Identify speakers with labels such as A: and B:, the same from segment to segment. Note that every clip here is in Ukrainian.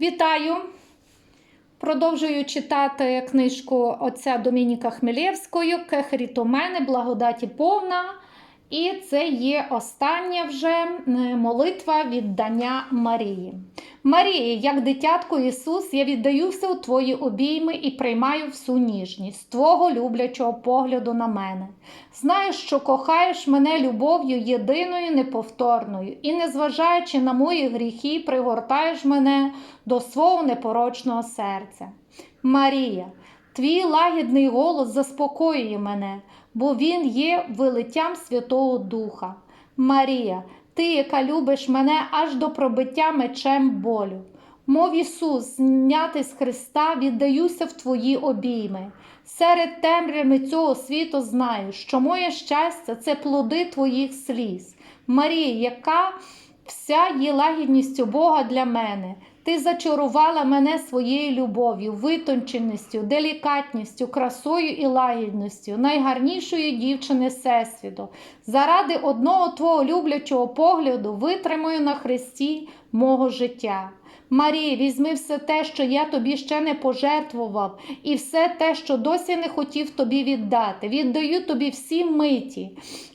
A: Вітаю! Продовжую читати книжку отця Домініка Хмелєвського Кехріт у мене, благодаті повна. І це є остання вже молитва віддання Марії. Марії, як дитятко Ісус, я віддаю все у Твої обійми і приймаю всю ніжність Твого люблячого погляду на мене. Знаю, що кохаєш мене любов'ю єдиною, неповторною, і, незважаючи на мої гріхи, пригортаєш мене до свого непорочного серця. Марія, твій лагідний голос заспокоює мене, бо він є вилиттям Святого Духа. Марія, ти, яка любиш мене аж до пробиття мечем болю. Мов Ісус, зняти з Христа, віддаюся в Твої обійми. Серед темряви цього світу знаю, що моє щастя це плоди Твоїх сліз. Марія, яка вся є лагідністю Бога для мене. Ти зачарувала мене своєю любов'ю, витонченістю, делікатністю, красою і лагідністю, найгарнішої дівчини Всесвіту. Заради одного твого люблячого погляду витримаю на хресті мого життя. Марія, візьми все те, що я тобі ще не пожертвував, і все те, що досі не хотів тобі віддати. Віддаю тобі всі миті,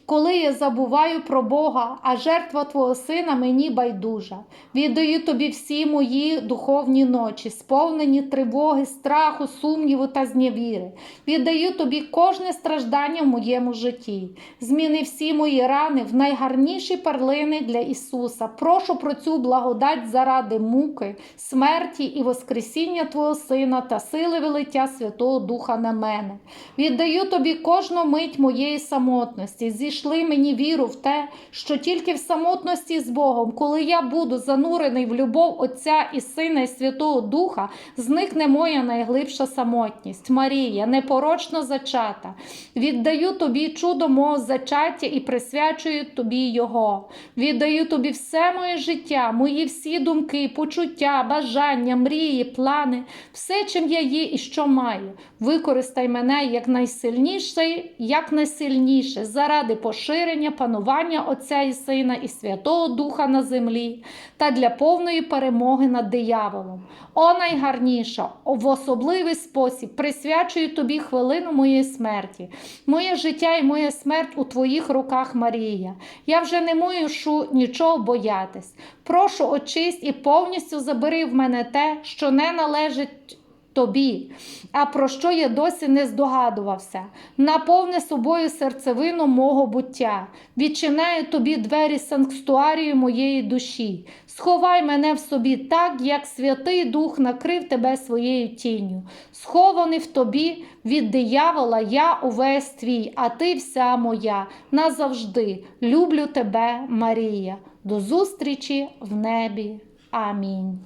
A: коли я забуваю про Бога, а жертва Твого Сина мені байдужа. Віддаю тобі всі мої духовні ночі, сповнені тривоги, страху, сумніву та зневіри. Віддаю тобі кожне страждання в моєму житті. Зміни всі мої рани в найгарніші перлини для Ісуса. Прошу про цю благодать заради муки, смерті і Воскресіння Твого Сина та сили велиття Святого Духа на мене. Віддаю тобі кожну мить моєї самотності. Зійшли мені віру в те, що тільки в самотності з Богом, коли я буду занурений в любов Отця і Сина і Святого Духа, зникне моя найглибша самотність. Марія, непорочно зачата. Віддаю тобі чудо мого зачаття і присвячую тобі його. Віддаю тобі все моє життя, мої всі думки, почуття, бажання, мрії, плани, все, чим я є і що маю. Використай мене як найсильніше, як найсильніше заради поширення, панування Отця і Сина і Святого Духа на землі та для повної перемоги над дияволом. О найгарніша, в особливий спосіб присвячую тобі хвилину моєї смерті. Моє життя і моя смерть у твоїх руках, Марія. Я вже не мушу нічого боятись. Прошу очисть і повністю забери в мене те, що не належить. Тобі, а про що я досі не здогадувався, наповни собою серцевину мого буття, відчиняю тобі двері санктуарію моєї душі, сховай мене в собі так, як Святий Дух накрив тебе своєю тінню. Схований в тобі від диявола, я увесь твій, а ти вся моя. Назавжди люблю тебе, Марія. До зустрічі в небі. Амінь.